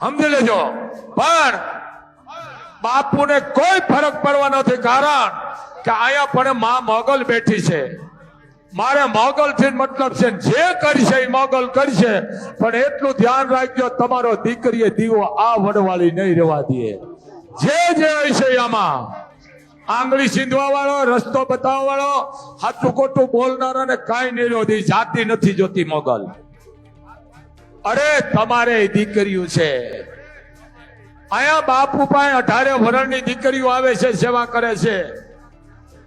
સમજી લેજો. પણ બાપુને કોઈ ફરક પડવા નથી. કારણ કે અહીંયા પણ મા મોગલ બેઠી છે. મારે મોગલ થી મતલબ છે જે કરશે એ મોગલ કરશે. પણ એટલું ધ્યાન રાખજો, તમારો દીકરીએ દીવો આ વડવાળી નહીં રહેવા દે. જે જે હશે આમાં. આંગળી સીંધવા વાળો રસ્તો બતાવવા વાળો હાથું ખોટું બોલનારાને કાંઈ નહીં રોધી જાતિ નથી જોતી મોગલ. અરે, તમારે દીકરીઓ છે. અહીંયા બાપુ પાસે અઢારે વરણની દીકરીઓ આવે છે, સેવા કરે છે.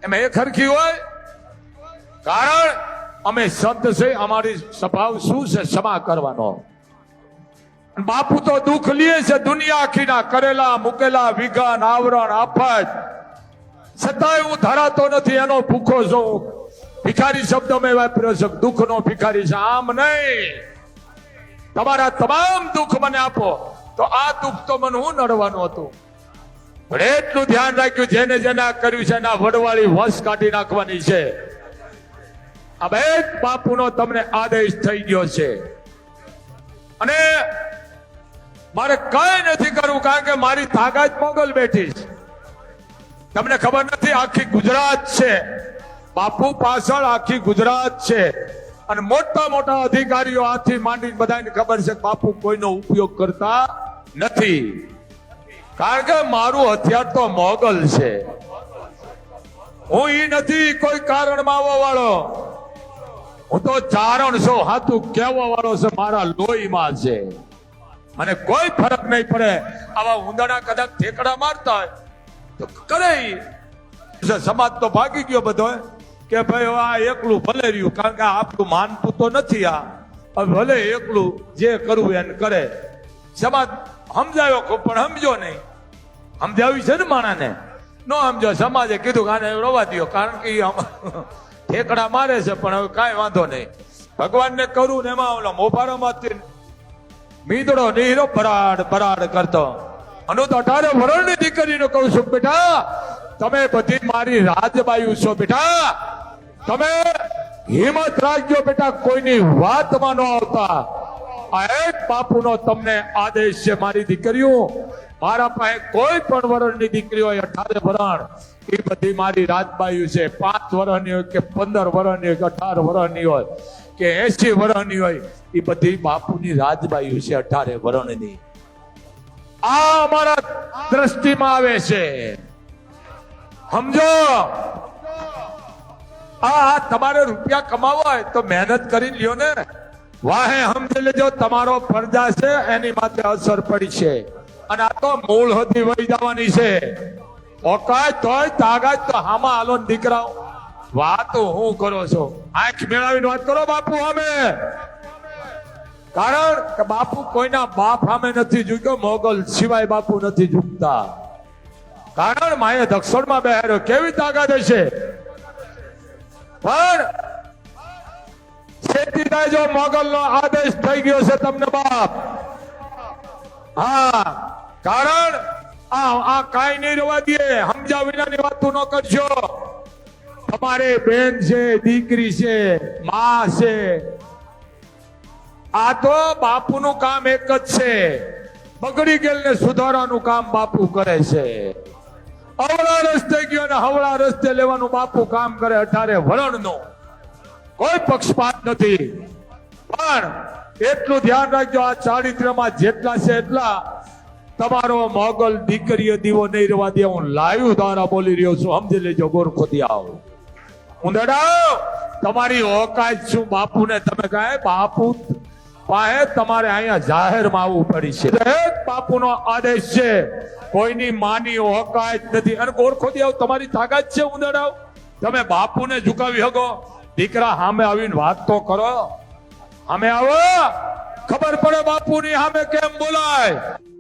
એમાં એ ખરખી હોય? કારણ અમે સંત છે, અમારી સ્વભાવ શું છે? ક્ષમા કરવાનો. બાપુ તો દુઃખ લે છે, દુનિયા આખીના કરેલા, મૂકેલા, વિઘન, આવરણ, આફત. છતાંય હું ધરાતો નથી, એનો ભૂખો છું. ભિખારી શબ્દ મેં વાપર્યો છે, દુઃખનો ભિખારી છે. આમ નહીં. તમારા તમામ દુઃખ મને આપો. તો આ દુઃખ તો મને હું નડવાનું હતું? પણ એટલું ધ્યાન રાખ્યું, જેને જેને કર્યું છે, એના વડવાળી વશ કાઢી નાખવાની છે. આ બે બાપુનો તમને આદેશ થઈ ગયો છે. અને મારે કઈ નથી કરવું, કારણ કે મારી તાકાત મોગલ બેઠી છે. તમને ખબર નથી, આખી ગુજરાત છે. બાપુ પાછળ આખી ગુજરાત છે. અને મોટા મોટા અધિકારીઓ આથી માંડીને બધાને ખબર છે બાપુ કોઈનો ઉપયોગ કરતા નથી. કારણ કે મારું હથિયાર તો મોગલ છે. હું ઈ નથી, કોઈ કારણમાં આવવા વાળો. હું તો ચારણ છું હાથું કહેવા વાળો છે, મારા લોહીમાં છે. મને કોઈ ફરક નહીં પડે. આવા ઉંદાણા કદાચ ઠેકડા મારતા હોય તો કરે. સમાજ તો ભાગી ગયો બધો કે ભાઈ, આ એકલું ભલે રહ્યું, કારણ કે આપણું માનતું તો નથી આ. ભલે એકલું જે કરવું એને કરે. સમાજ સમજાયો ખૂબ પણ સમજો નહીં. સમજાવી છે ને માણાને? નો સમજો સમાજે કીધું કે આને રવા દ્યો, કારણ કે ઠેકડા મારે છે, પણ હવે કાંઈ વાંધો નહીં. ભગવાનને કરું ને એમાં ઓલા મોભારામાંથી મીદડો નીરો બરાડ બરાડ કરતો. અનુ તો અઢારે વરણની દીકરીનો કહું છું બેટા, તમે બધી મારી રાજબાયુ છો બેટા. તમે હિંમત રાખજો બેટા, કોઈની વાતમાં ન આવતા. આ એક બાપુનો તમને આદેશ છે, મારી દીકરીઓ. મારા પાસે કોઈ પણ વરણની દીકરી હોય અઢારે વરણ. એ બધી મારી રાજબાયુ છે. પાંચ વરણની હોય કે પંદર વરણની હોય કે અઢાર વરણની હોય કે એસી વરણની હોય, એ બધી બાપુની રાજબાયુ છે અઢારે વરણની. આ અમારા દ્રષ્ટિમાં આવે છે. સમજો? આ તમારે રૂપિયા કમાવા હોય તો મહેનત કરી લ્યો ને. વાહે સમજી લેજો, તમારો ફરજા છે, એની માટે અસર પડી છે. અને આ તો મૂળ હતી વહી જવાની છે. ઓકાય તોય તાકાત તો હામાં હાલો દીકરાઓ. વાત હું કરો છો? આંખ મેળાવીને વાત કરો બાપુ અમે કારણ કે બાપુ કોઈના બાપ સામે નથી ઝૂક્યો, મોગલ સિવાય બાપુ નથી ઝૂકતા. કારણ માએ દક્ષિણમાં બેહાર્યો. કેવી તાકાત હશે? પણ છેતીતા જો મોગલનો આદેશ થઈ ગયો છે તમને બાપ. હા, કારણ આ આ કાઈ નહીં રહેવા દે સમજા વિનાની વાતો ન કરજો તમારે બેન છે, દીકરી છે, મા છે. આ તો બાપુનું કામ એક જ છે. બગડી ગયેલને સુધારવાનું કામ બાપુ કરે છે. અવળા રસ્તે ગયો અને હવળા રસ્તે લેવાનું બાપુ કામ કરે અઠારે વરણનું કોઈ પક્ષપાત નથી. પણ એટલું ધ્યાન રાખજો, આ ચારિત્રમાં જેટલા છે એટલા. તમારો મોગલ દીકરીઓ દીવો નહીં રહેવા દે, હું લાઈવ દ્વારા બોલી રહ્યો છું. સમજી લેજો, ગોરખોથી આવો. ઉંદડાઓ તમારી ઓકાત શું બાપુને. તમે કહે બાપુ પાસે તમારે અહીંયા જાહેરમાં આવવું પડી છે. દરેક બાપુનો આદેશ છે. કોઈની માની હકાયત નથી. અને ગોરખોથી આવ તમારી તાકાત છે ઉંદડાઓ તમે બાપુને ઝુકાવી શકો દીકરા સામે આવીને વાત તો કરો. સામે આવો. ખબર પડે બાપુની સામે કેમ બોલાય.